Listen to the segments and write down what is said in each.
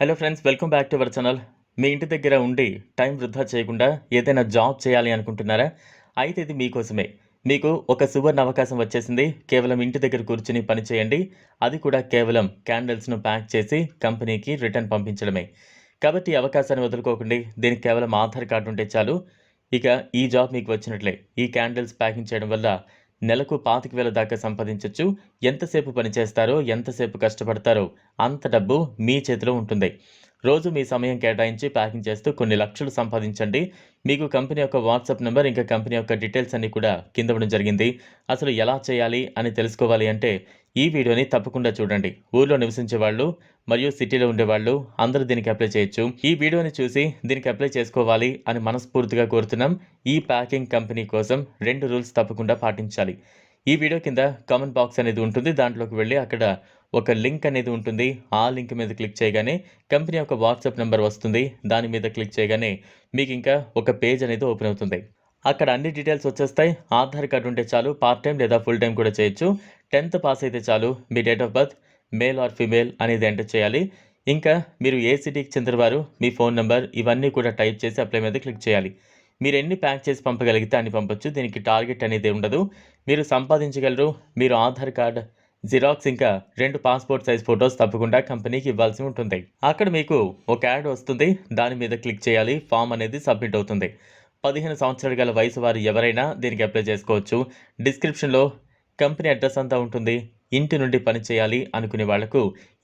Hello friends welcome back to our channel మీ ఇంటి దగ్గర ఉండి టైం వృధా చేయకుండా ఏదైనా జాబ్ చేయాలి అనుకుంటున్నారా? అయితే ఇది మీకోసమే. మీకు ఒక సువర్ణ అవకాశం వచ్చేసింది. కేవలం ఇంటి దగ్గర కూర్చుని పని చేయండి. అది కూడా కేవలం క్యాండిల్స్ను ప్యాక్ చేసి కంపెనీకి రిటర్న్ పంపించడమే. కాబట్టి అవకాశాన్ని వదులుకోకండి. దీనికి కేవలం ఆధార్ కార్డు ఉంటే చాలు. ఇక ఈ జాబ్ మీకు వచ్చినట్లే. ఈ క్యాండిల్స్ ప్యాకింగ్ చేయడం వల్ల నెలకు పాతిక వేల దాకా సంపాదించవచ్చు ఎంతసేపు పని చేస్తారో ఎంతసేపు కష్టపడతారో అంత డబ్బు మీ చేతిలో ఉంటుంది. రోజు మీ సమయం కేటాయించి ప్యాకింగ్ చేస్తూ కొన్ని లక్షలు సంపాదించండి. మీకు కంపెనీ యొక్క వాట్సాప్ నెంబర్ ఇంకా కంపెనీ యొక్క డీటెయిల్స్ అన్ని కూడా కింద ఇవ్వడం జరిగింది. అసలు ఎలా చేయాలి అని తెలుసుకోవాలి అంటే ఈ వీడియోని తప్పకుండా చూడండి. ఊర్లో నివసించే వాళ్ళు మరియు సిటీలో ఉండేవాళ్ళు అందరూ దీనికి అప్లై చేయొచ్చు. ఈ వీడియోని చూసి దీనికి అప్లై చేసుకోవాలి అని మనస్ఫూర్తిగా కోరుతున్నాం. ఈ ప్యాకింగ్ కంపెనీ కోసం రెండు రూల్స్ తప్పకుండా పాటించాలి. ఈ వీడియో కింద కామెంట్ బాక్స్ అనేది ఉంటుంది. దాంట్లోకి వెళ్ళి అక్కడ ఒక లింక్ అనేది ఉంటుంది. ఆ లింక్ మీద క్లిక్ చేయగానే కంపెనీ యొక్క వాట్సాప్ నెంబర్ వస్తుంది. దాని మీద క్లిక్ చేయగానే మీకు ఇంకా ఒక పేజ్ అనేది ఓపెన్ అవుతుంది. అక్కడ అన్ని డీటెయిల్స్ వచ్చేస్తాయి. ఆధార్ కార్డు ఉంటే చాలు పార్ట్ టైం లేదా ఫుల్ టైం కూడా చేయొచ్చు. టెన్త్ పాస్ అయితే చాలు మీ date of birth male or female అనేది ఎంటర్ చేయాలి. ఇంకా మీరు ఏ సిటీకి చెందినవారు మీ ఫోన్ నెంబర్ ఇవన్నీ కూడా టైప్ చేసి అప్లై మీద క్లిక్ చేయాలి. మీరు ఎన్ని ప్యాక్ చేసి పంపగలిగితే అన్ని పంపొచ్చు. దీనికి టార్గెట్ అనేది ఉండదు. మీరు సంపాదించగలరు. మీరు ఆధార్ కార్డ్ జిరాక్స్ ఇంకా రెండు పాస్పోర్ట్ సైజ్ ఫొటోస్ తప్పకుండా కంపెనీకి ఇవ్వాల్సి ఉంటుంది. అక్కడ మీకు ఒక యాడ్ వస్తుంది. దాని మీద క్లిక్ చేయాలి. ఫామ్ అనేది సబ్మిట్ అవుతుంది. పదిహేను సంవత్సరాలు గల వయసు వారు ఎవరైనా దీనికి అప్లై చేసుకోవచ్చు. డిస్క్రిప్షన్లో కంపెనీ అడ్రస్ అంతా ఉంటుంది. ఇంటి నుండి పని చేయాలి అనుకునే వాళ్ళకు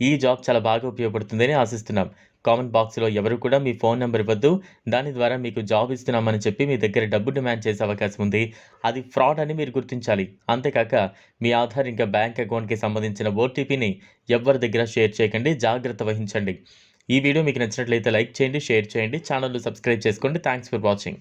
ఈ జాబ్ చాలా బాగా ఉపయోగపడుతుందని ఆశిస్తున్నాం. కామెంట్ బాక్స్లో ఎవరు కూడా మీ ఫోన్ నెంబర్ ఇవ్వద్దు. దాని ద్వారా మీకు జాబ్ ఇస్తున్నామని చెప్పి మీ దగ్గర డబ్బు డిమాండ్ చేసే అవకాశం ఉంది. అది ఫ్రాడ్ అని మీరు గుర్తించాలి. అంతేకాక మీ ఆధార్ ఇంకా బ్యాంక్ అకౌంట్కి సంబంధించిన ఓటీపీని ఎవరి దగ్గర షేర్ చేయకండి. జాగ్రత్త వహించండి. ఈ వీడియో మీకు నచ్చినట్లయితే లైక్ చేయండి షేర్ చేయండి. ఛానల్ను సబ్స్క్రైబ్ చేసుకోండి. Thanks for watching